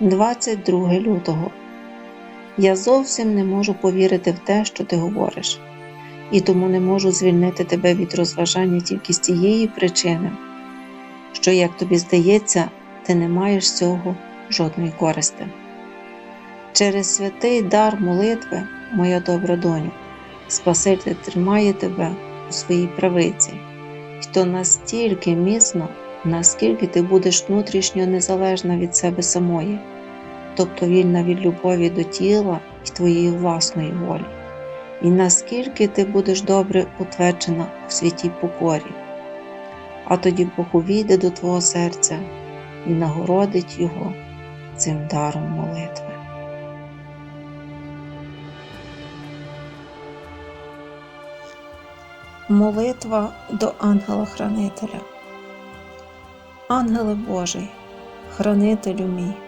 22 лютого. Я зовсім не можу повірити в те, що ти говориш, і тому не можу звільнити тебе від розважання тільки з тієї причини, що, як тобі здається, ти не маєш з цього жодної користи. Через святий дар молитви, моя добра доню, Спаситель тримає тебе у своїй правиці, і то настільки міцно, наскільки ти будеш внутрішньо незалежна від себе самої, тобто вільна від любові до тіла і твоєї власної волі, і наскільки ти будеш добре утверджена у святій покорі, а тоді Бог увійде до твого серця і нагородить його цим даром молитви. Молитва до ангела-хранителя. Ангеле Божий, хранителю мій,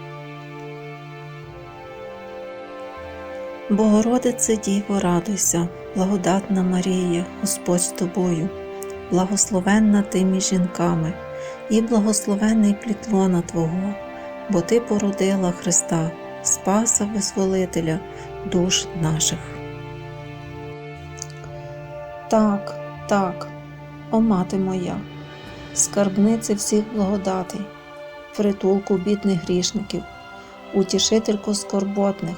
Богородице Діво, радуйся, благодатна Марія, Господь з тобою, благословенна ти між жінками, і благословений плід лона Твого, бо Ти породила Христа, Спаса Визволителя душ наших. Так, так, о мати моя, скарбнице всіх благодатей, притулку бідних грішників, утішителько скорботних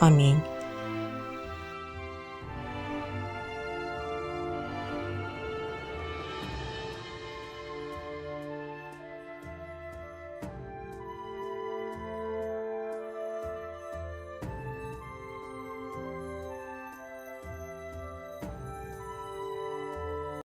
Амінь.